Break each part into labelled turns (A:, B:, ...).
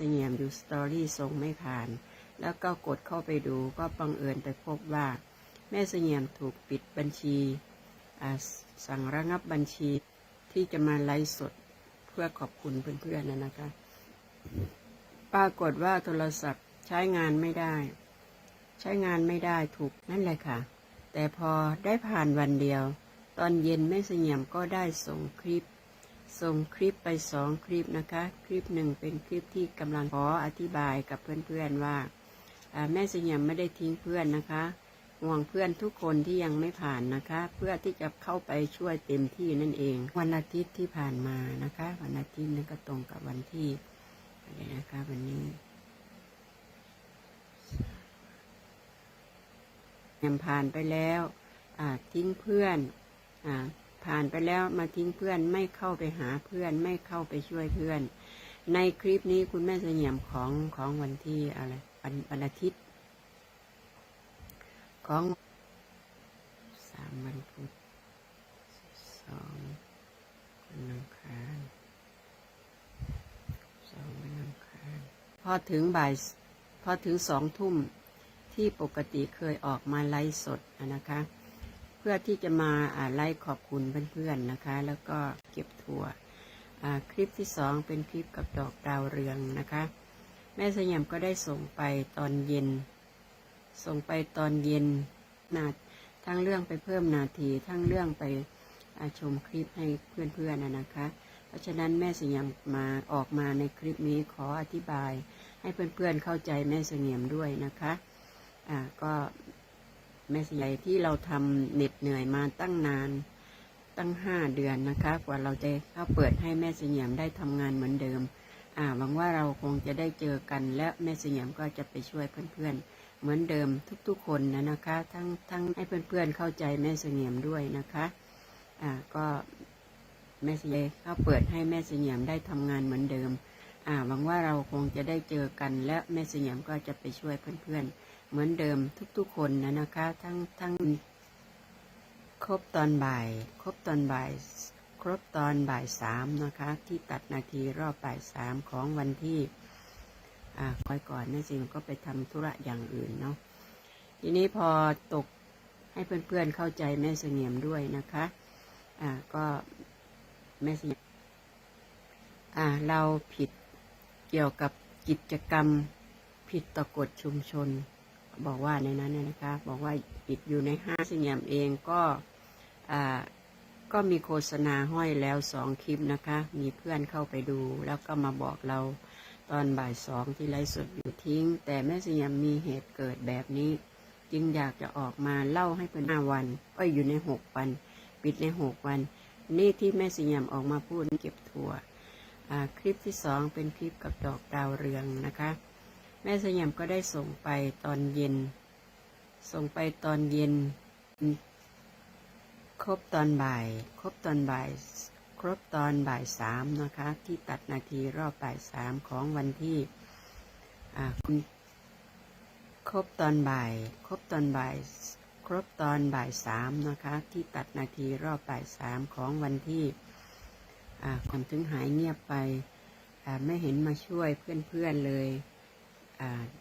A: เสงี่ยมอยู่สตอรี่ส่งไม่ผ่าน แล้วก็กดเข้าไปดูก็บังเอิญไปพบว่า แม่เสงี่ยมถูกปิดบัญชีสั่งระงับบัญชีที่จะมาไลฟ์สดเพื่อขอบคุณเพื่อนๆนะนะคะ ปรากฏว่าโทรศัพท์ใช้งานไม่ได้ ใช้งานไม่ได้ถูกนั่นแหละค่ะ แต่พอได้ผ่านวันเดียว ตอนเย็นแม่เสงี่ยมก็ได้ส่งคลิป ส่งคลิปไปสองคลิปนะคะ คลิปหนึ่งเป็นคลิปที่กำลังขออธิบายกับเพื่อนๆว่าแม่เสียมไม่ได้ทิ้งเพื่อนนะคะห่วงเพื่อนทุกคนที่ยังไม่ผ่านนะคะ เพื่อที่จะเข้าไปช่วยเต็มที่นั่นเอง วันอาทิตย์ที่ผ่านมานะคะ วันอาทิตย์นั้นก็ตรงกับวันที่อะไรนะคะวันนี้ยังผ่านไปแล้วทิ้งเพื่อนอ่า ผ่านไปแล้วมาทิ้งเพื่อนไม่เข้าไปหาเพื่อนไม่เข้าไปช่วยเพื่อน ในคลิปนี้คุณแม่เสงี่ยมของของวันที่อะไรวันวันอาทิตย์ ของสามวันพุธสองวันอังคารสองวันอังคารพอถึงบ่ายพอถึงสองทุ่มที่ปกติเคยออกมาไลฟ์สดนะคะ เพื่อที่จะมาไล่ขอบคุณเพื่อนๆนะคะ แล้วก็เก็บถั่วคลิปที่สองเป็นคลิปกับดอกดาวเรืองนะคะ แม่สยามก็ได้ส่งไปตอนเย็น ส่งไปตอนเย็นนาทั้งเรื่องไปเพิ่มนาที ทั้งเรื่องไปชมคลิปให้เพื่อนๆนะนะคะ เพราะฉะนั้นแม่สยามมาออกมาในคลิปนี้ขออธิบายให้เพื่อนๆเข้าใจแม่เสงี่ยมด้วยนะคะ อ่าก็ แม่สยายที่เราทำเหน็ดเหนื่อยมาตั้งนานตั้งห้าเดือนนะคะ กว่าเราจะเข้าเปิดให้แม่เสียมได้ทำงานเหมือนเดิม อ่าหวังว่าเราคงจะได้เจอกัน และแม่เสียมก็จะไปช่วยเพื่อนๆ เหมือนเดิมทุกๆคนนะนะคะ ทั้งทั้งให้เพื่อนๆเข้าใจแม่เสียมด้วยนะคะอ่าก็แม่เสงี่ยมเข้าเปิดให้แม่เสียมได้ทำงานเหมือนเดิม อ่าหวังว่าเราคงจะได้เจอกัน และแม่เสียมก็จะไปช่วยเพื่อนๆ เหมือนเดิมทุกๆคนนะนะคะ ทั้งทั้งครบตอนบ่าย ครบตอนบ่าย ครบตอนบ่ายสามนะคะ ที่ตัดนาทีรอบบ่ายสามของวันที่อ่าคอยก่อนนะสิมันก็ไปทำธุระอย่างอื่นเนาะทีนี้พอตกให้เพื่อนๆเข้าใจแม่เสงี่ยมด้วยนะคะอ่าก็แม่เสงี่ยมอ่าเราผิดเกี่ยวกับกิจกรรมผิดต่อกฎชุมชน บอกว่าในนั้นเนยนะคะ บอกว่าปิดอยู่ในห้างสยามเองก็ก็มีโฆษณาห้อยแล้วสองคลิปนะคะ มีเพื่อนเข้าไปดูแล้วก็มาบอกเราตอนบ่ายสองที่ไลฟ์สดอยู่ทิ้ง แต่แม่สยามมีเหตุเกิดแบบนี้ จึงอยากจะออกมาเล่าให้เป็นห้าวันก็อยู่ในหกวัน ปิดในหกวัน นี่ที่แม่สยามออกมาพูดเก็บถั่วคลิปที่สองเป็นคลิปกับดอกดาวเรืองนะคะ ม่สยามก็ได้ส่งไปตอนเย็น ส่งไปตอนเย็น ครบตอนบ่าย ครบตอนบ่าย ครบตอนบ่ายสามนะคะ ที่ตัดนาทีรอบบ่ายสามของวันที่ครบตอนบ่าย ครบตอนบ่าย ครบตอนบ่ายสามนะคะ ที่ตัดนาทีรอบบ่ายสามของวันที่อ่าก่อนถึงหายเงียบไป ไม่เห็นมาช่วยเพื่อนๆเลย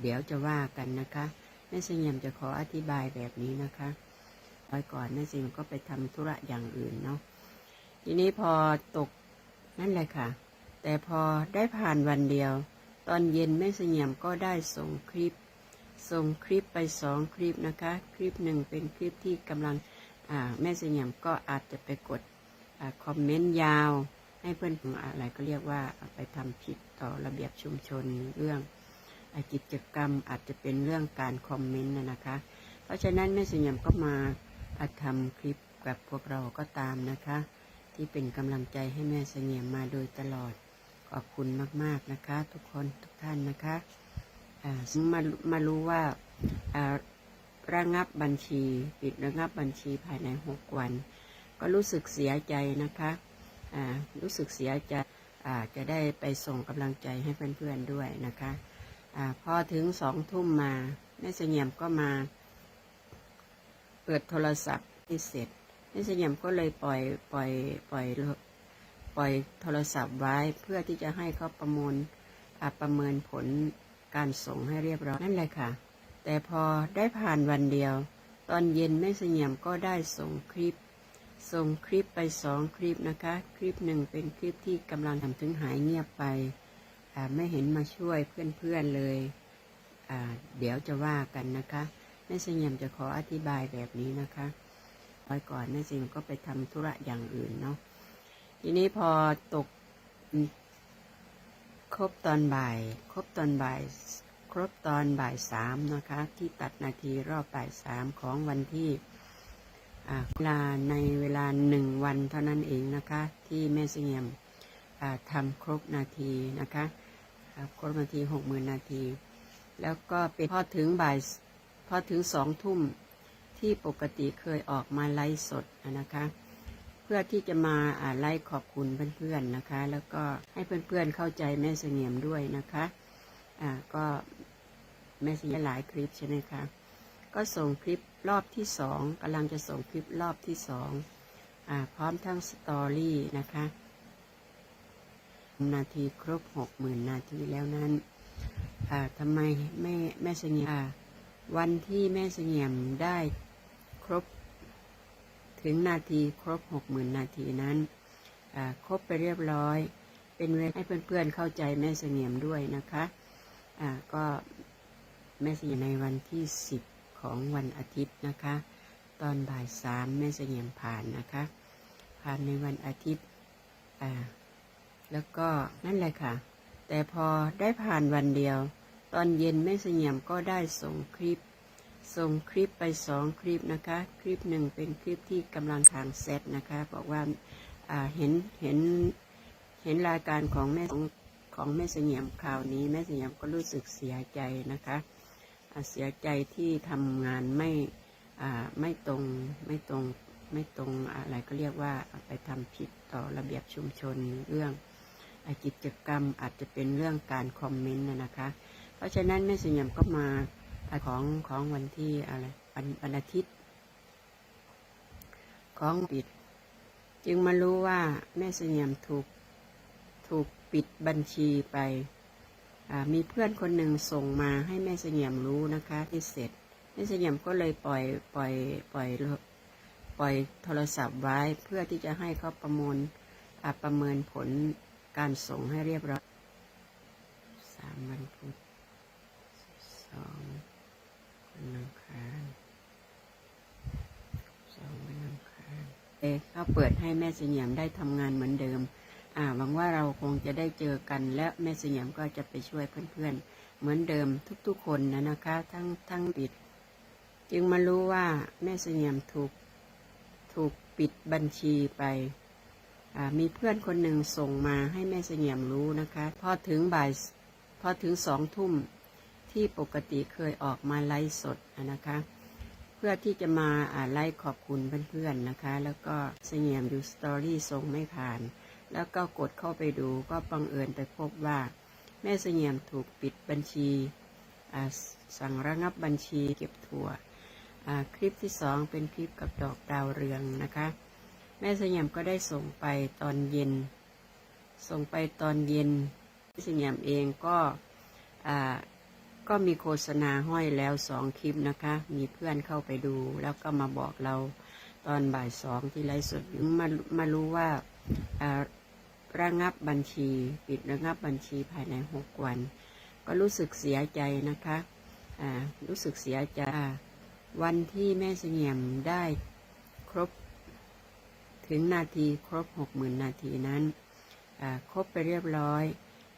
A: เดี๋ยวจะว่ากันนะคะแม่เสงี่ยมจะขออธิบายแบบนี้นะคะไว้ก่อนแม่เสงี่ยมก็ไปทำธุระอย่างอื่นเนาะทีนี้พอตกนั่นแหละค่ะ แต่พอได้ผ่านวันเดียว ตอนเย็นแม่เสงี่ยมก็ได้ส่งคลิป ส่งคลิปไปสองคลิปนะคะ คลิปหนึ่งเป็นคลิปที่กำลังแม่เสงี่ยมก็อาจจะไปกดอคอมเมนต์ยาว ให้เพื่อนอะไรก็เรียกว่าไปทำผิดต่อระเบียบชุมชนเรื่อง กิจกรรมอาจจะเป็นเรื่องการคอมเมนต์นะคะ เพราะฉะนั้นแม่สยามก็มาอัดทำคลิปกับพวกเราก็ตามนะคะ ที่เป็นกำลังใจให้แม่เสงี่ยมมาโดยตลอดขอบคุณมากๆนะคะ ทุกคนทุกท่านนะคะอ่ามามารู้ว่าอ่าระงับบัญชี ปิดระงับบัญชีภายในหกวัน ก็รู้สึกเสียใจนะคะอ่ารู้สึกเสียใจอ่าจะได้ไปส่งกำลังใจให้เพื่อนๆด้วยนะคะ อพอถึงสองทุ่มมาแม่เสงี่ยมก็มา เปิดโทรศัพท์ให้เสร็จแม่เสงี่ยมก็เลยปล่อยปล่อยปล่อยปล่อยโทรศัพท์ไว้เพื่อที่จะให้เขาประมวลประเมินผลการส่งให้เรียบร้อยนั่นแหละค่ะ แต่พอได้ผ่านวันเดียว ตอนเย็นแม่เสงี่ยมก็ได้ส่งคลิป ส่งคลิปไปสองคลิปนะคะ คลิปหนึ่งเป็นคลิปที่กำลังทำถึงหายเงียบไป ไม่เห็นมาช่วยเพื่อนๆเลยอ่าเดี๋ยวจะว่ากันนะคะแม่เสงี่ยมจะขออธิบายแบบนี้นะคะไว้ก่อนแม่เสงี่ยมก็ไปทำธุระอย่างอื่นเนาะทีนี้พอตกครบตอนบ่าย ครบตอนบ่าย ครบตอนบ่ายสามนะคะ ที่ตัดนาทีรอบบ่ายสามของวันที่เวลาในเวลาหนึ่งวันเท่านั้นเองนะคะ ที่แม่เสงี่ยมทำครบนาทีนะคะ อ่าครบนาทีหกหมื่นนาที แล้วก็เป็นพอถึงบ่ายพอถึงสองทุ่มที่ปกติเคยออกมาไลฟ์สดนะคะ เพื่อที่จะมาไลฟ์ขอบคุณเพื่อนๆนะคะ แล้วก็ให้เพื่อนๆเข้าใจแม่เสงี่ยมด้วยนะคะอ่าก็แม่เสงี่ยมหลายคลิปใช่ไหมคะก็ส่งคลิปรอบที่สองกำลังจะส่งคลิปรอบที่สองอาพร้อมทั้งสตอรี่นะคะ นาทีครบหกหมื่นนาทีแล้วนั้นอ่าทำไมแม่แม่เสงี่ยมวันที่แม่เสงี่ยมได้ครบถึงนาทีครบหกหมื่นนาทีนั้นครบไปเรียบร้อย เป็นเวลาให้เพื่อนๆเข้าใจแม่เสงี่ยมด้วยนะคะอ่าก็แม่เสงี่ยมในวันที่สิบของวันอาทิตย์นะคะ ตอนบ่ายสามแม่เสงี่ยมผ่านนะคะ ผ่านในวันอาทิตย์อ่า แล้วก็นั่นแหละค่ะ แต่พอได้ผ่านวันเดียว ตอนเย็นแม่เสงี่ยมก็ได้ส่งคลิป ส่งคลิปไปสองคลิปนะคะ คลิปหนึ่งเป็นคลิปที่กำลังทางเซตนะคะ บอกว่าาเห็นเห็นเห็นรายการของแม่ของของแม่เสงี่ยมข่าวนี้ แม่เสงี่ยมก็รู้สึกเสียใจนะคะเสียใจที่ทำงานไม่ไม่ตรงไม่ตรงไม่ตรงอะไรก็เรียกว่าไปทำผิดต่อระเบียบชุมชนเรื่อง กิจกรรมอาจจะเป็นเรื่องการคอมเมนต์นะคะ เพราะฉะนั้นแม่เสงี่ยมก็มาของของวันที่อะไรวันวันอาทิตย์ ของปิด จึงมารู้ว่าแม่เสงี่ยมถูกถูกปิดบัญชีไปมีเพื่อนคนหนึ่งส่งมาให้แม่เสงี่ยมรู้นะคะที่เสร็จแม่เสงี่ยมก็เลยปล่อยปล่อยปล่อยปล่อยโทรศัพท์ไว้เพื่อที่จะให้เขาประมวลประเมินผล การส่งให้เรียบร้อยสามวันพุธสองวันอังคารสองวันอังคารเอ๊ะเขาเปิดให้แม่เสงี่ยมได้ทำงานเหมือนเดิม อ่าหวังว่าเราคงจะได้เจอกัน และแม่เสงี่ยมก็จะไปช่วยเพื่อนๆ เหมือนเดิมทุกๆคนนะนะคะ ทั้งทั้งปิด จึงมารู้ว่าแม่เสงี่ยมถูกถูกปิดบัญชีไป มีเพื่อนคนหนึ่งส่งมาให้แม่เสงี่ยมรู้นะคะ พอถึงบ่ายพอถึงสองทุ่มที่ปกติเคยออกมาไลฟ์สดนะคะ เพื่อที่จะมาไลฟ์ขอบคุณเพื่อนๆนะคะ แล้วก็เสงี่ยมดูสตอรี่ส่งไม่ผ่าน แล้วก็กดเข้าไปดูก็บังเอิญไปพบว่า แม่เสงี่ยมถูกปิดบัญชีสั่งระงับบัญชีเก็บถั่วคลิปที่สองเป็นคลิปกับดอกดาวเรืองนะคะ แม่เสงี่ยมก็ได้ส่งไปตอนเย็น ส่งไปตอนเย็นแม่เสงี่ยมเองก็ก็มีโฆษณาห้อยแล้วสองคลิปนะคะ มีเพื่อนเข้าไปดูแล้วก็มาบอกเราตอนบ่ายสองที่ไลฟ์สดมามารู้ว่าระงับบัญชี ปิดระงับบัญชีภายในหกวัน ก็รู้สึกเสียใจนะคะรู้สึกเสียใจวันที่แม่เสงี่ยมได้ครบ ถึงนาทีครบหกหมื่นนาทีนั้นครบไปเรียบร้อย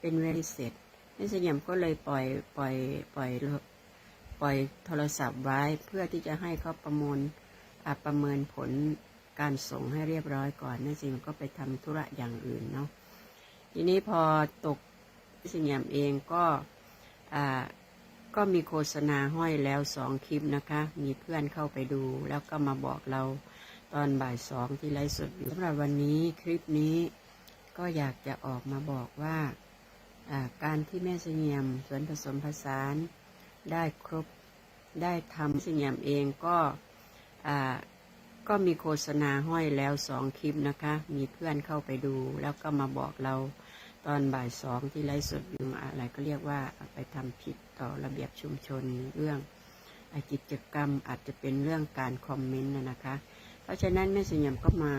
A: เป็นเวลาเสร็จแม่เสงี่ยมก็เลยปล่อยปล่อยปล่อยปล่อยโทรศัพท์ไว้เพื่อที่จะให้เขาประมวลประเมินผลการส่งให้เรียบร้อยก่อนแม่เสงี่ยมก็ไปทำธุระอย่างอื่นเนาะทีนี้พอตกแม่เสงี่ยมเองก็ก็มีโฆษณาห้อยแล้วสองคลิปนะคะ มีเพื่อนเข้าไปดูแล้วก็มาบอกเรา ตอนบ่ายสองที่ไลฟ์สดอยู่สำหรับวันนี้คลิปนี้ก็อยากจะออกมาบอกว่าการที่แม่เสงี่ยมสวนผสมผสานได้ครบได้ทำเสงี่ยมเองก็ก็มีโฆษณาห้อยแล้วสองคลิปนะคะ มีเพื่อนเข้าไปดู แล้วก็มาบอกเราตอนบ่ายสองที่ไลฟ์สดอยู่อะไรก็เรียกว่าไปทำผิดต่อระเบียบชุมชนเรื่องกิจกรรมอาจจะเป็นเรื่องการคอมเมนต์นะคะ เพราะฉะนั้นแม่สยามก็มา